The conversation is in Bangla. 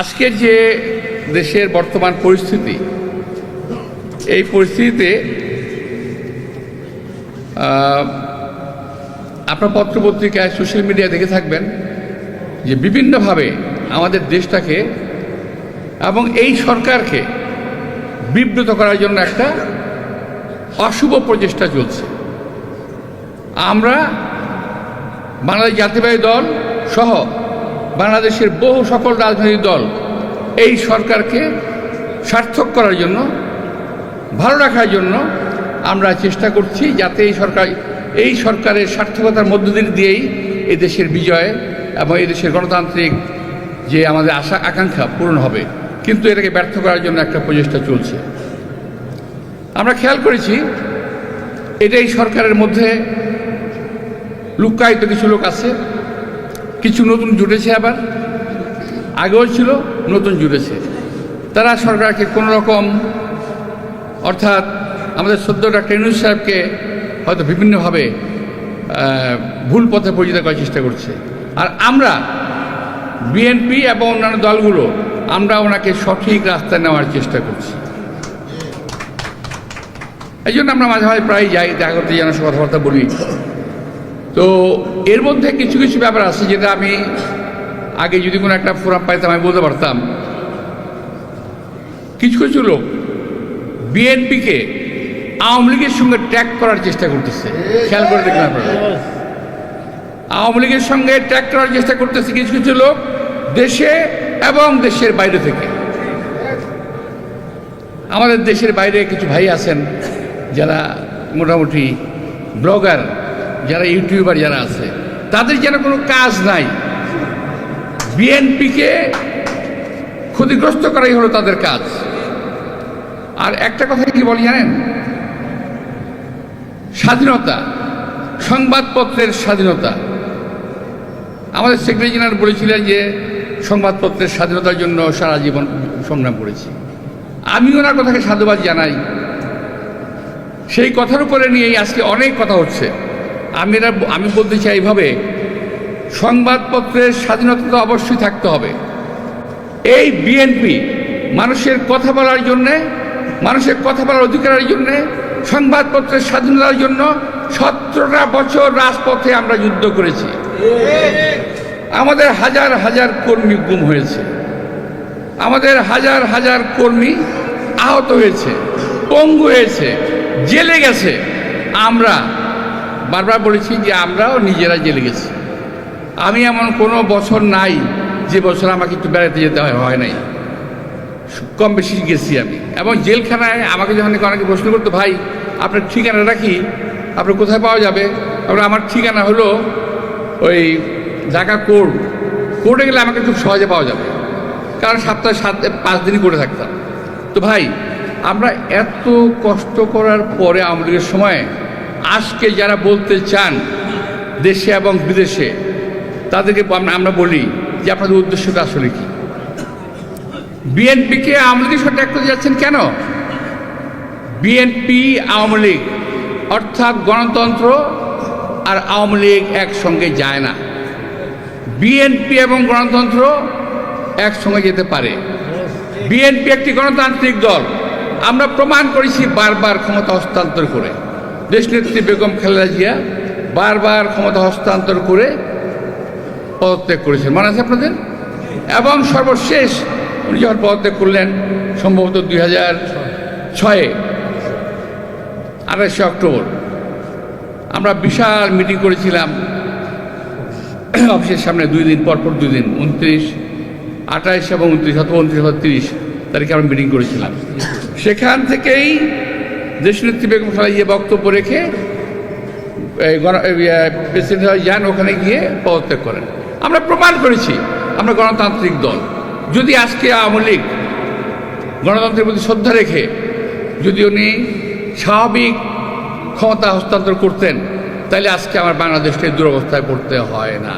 আজকের যে দেশের বর্তমান পরিস্থিতি, এই পরিস্থিতিতে আপনার পত্রপত্রিকায় সোশ্যাল মিডিয়া দেখে থাকবেন যে বিভিন্নভাবে আমাদের দেশটাকে এবং এই সরকারকে বিব্রত করার জন্য একটা অশুভ প্রচেষ্টা চলছে। আমরা বাংলাদেশ জাতীয়বাদী দল সহ বাংলাদেশের বহু সকল রাজনৈতিক দল এই সরকারকে সার্থক করার জন্য, ভালো রাখার জন্য আমরা চেষ্টা করছি যাতে এই সরকার, এই সরকারের সার্থকতার মধ্য দিয়ে দিয়েই এই দেশের বিজয় এবং এই দেশের গণতান্ত্রিক যে আমাদের আশা, আকাঙ্ক্ষা পূরণ হবে। কিন্তু এটাকে ব্যর্থ করার জন্য একটা প্রচেষ্টা চলছে। আমরা খেয়াল করেছি এটা এই সরকারের মধ্যে লুক্কায়িত কিছু লোক আছে। কিছু নতুন জুটেছে আবার। আগেও ছিল, নতুন জুটেছে। তারা সরকারকে কোনো রকম, অর্থাৎ আমাদের সদ্য ডাক্তার ইনুজ সাহেবকে হয়তো বিভিন্নভাবে ভুল পথে পরিচিত করার চেষ্টা করছে। আর আমরা, বিএনপি এবং অন্যান্য দলগুলো, আমরা ওনাকে সঠিক রাস্তায় নেওয়ার চেষ্টা করছি। এই জন্য আমরা মাঝে মাঝে প্রায় যাই, দেখা করতে যেন কথাবার্তা বলি। তো এর মধ্যে কিছু কিছু ব্যাপার আছে যেটা আমি আগে যদি কোনো একটা ফোরাম পাইতাম, আমি বলতে পারতাম। কিছু কিছু লোক বিএনপিকে আওয়ামী লীগের সঙ্গে ট্র্যাক করার চেষ্টা করতেছে। খেয়াল করে দেখবেন আপনারা। আওয়ামী লীগের সঙ্গে ট্র্যাক করার চেষ্টা করতেছে কিছু কিছু লোক দেশে এবং দেশের বাইরে থেকে। আমাদের দেশের বাইরে কিছু ভাই আছেন যারা মোটামুটি ব্লগার। যারা ইউটিউবার যারা আছে, তাদের যেন কোনো কাজ নাই। বিএনপিকে ক্ষতিগ্রস্ত করাই হলো তাদের কাজ। আর একটা কথা কি বলি জানেন? স্বাধীনতা, সংবাদপত্রের স্বাধীনতা। আমাদের সেক্রেটারি জেনারেল বলেছিলেন যে, সংবাদপত্রের স্বাধীনতার জন্য সারা জীবন সংগ্রাম করেছি। আমি ওনার কথাকে সাধুবাদ জানাই। সেই কথার উপরে নিয়েই আজকে অনেক কথা হচ্ছে। আমি আমি বলতে চাই এইভাবে, সংবাদপত্রের স্বাধীনতা তো অবশ্যই থাকতে হবে। এই বিএনপি মানুষের কথা বলার জন্যে, মানুষের কথা বলার অধিকারের জন্যে, সংবাদপত্রের স্বাধীনতার জন্য সতেরোটা বছর রাজপথে আমরা যুদ্ধ করেছি। আমাদের হাজার হাজার কর্মী গুম হয়েছে। আমাদের হাজার হাজার কর্মী আহত হয়েছে, পঙ্গু হয়েছে, জেলে গেছে। আমরা বারবার বলেছি যে আমরাও নিজেরা জেলে গেছি। আমি এমন কোনো বছর নাই যে বছর আমাকে একটু বেড়াতে যেতে হয় হয় নাই। কম বেশি গেছি আমি। এবং জেলখানায় আমাকে যখন অনেকে প্রশ্ন করতো, ভাই, আপনার ঠিকানা রাখি আপনার কোথায় পাওয়া যাবে? তারপরে আমার ঠিকানা হলো ওই ঢাকা কোর্ট। কোর্টে গেলে আমাকে খুব সহজে পাওয়া যাবে। কারণ সপ্তাহে সাত, পাঁচ দিনই করে থাকতাম। তো ভাই, আমরা এত কষ্ট করার পরে আওয়ামী লীগের সময় আজকে যারা বলতে চান দেশে এবং বিদেশে, তাদেরকে আমরা- বলি যে আপনাদের উদ্দেশ্যটা আসলে কি? বিএনপিকে আওয়ামী লীগের সাথে করতে যাচ্ছেন কেন? বিএনপি, আওয়ামী লীগ, অর্থাৎ গণতন্ত্র আর আওয়ামী লীগ একসঙ্গে যায় না। বিএনপি এবং গণতন্ত্র একসঙ্গে যেতে পারে। বিএনপি একটি গণতান্ত্রিক দল। আমরা প্রমাণ করেছি বারবার ক্ষমতা হস্তান্তর করে। দেশনেত্রী বেগম খালেদা জিয়া বারবার ক্ষমতা হস্তান্তর করে পদত্যাগ করেছেন। মনে আছে আপনাদের? এবং সর্বশেষ উনি যখন পদত্যাগ করলেন, সম্ভবত দুই হাজার ছয়ে আঠাশে অক্টোবর, আমরা বিশাল মিটিং করেছিলাম অফিসের সামনে দুই দিন পরপর দুই দিন, উনত্রিশ আঠাইশ এবং উনত্রিশ অথবা উনত্রিশ অথবা তিরিশ তারিখে আমরা মিটিং করেছিলাম। সেখান থেকেই দেশনেত্রী বেগম খালেদা জিয়া বক্তব্য রেখে প্রেসিডেন্ট যান, ওখানে গিয়ে পদত্যাগ করেন। আমরা প্রমাণ করেছি, আমরা গণতান্ত্রিক দল। যদি আজকে আওয়ামী লীগ গণতন্ত্রের প্রতি শ্রদ্ধা রেখে, যদি উনি স্বাভাবিক ক্ষমতা হস্তান্তর করতেন, তাহলে আজকে আমার বাংলাদেশকে দুরবস্থায় পড়তে হয় না।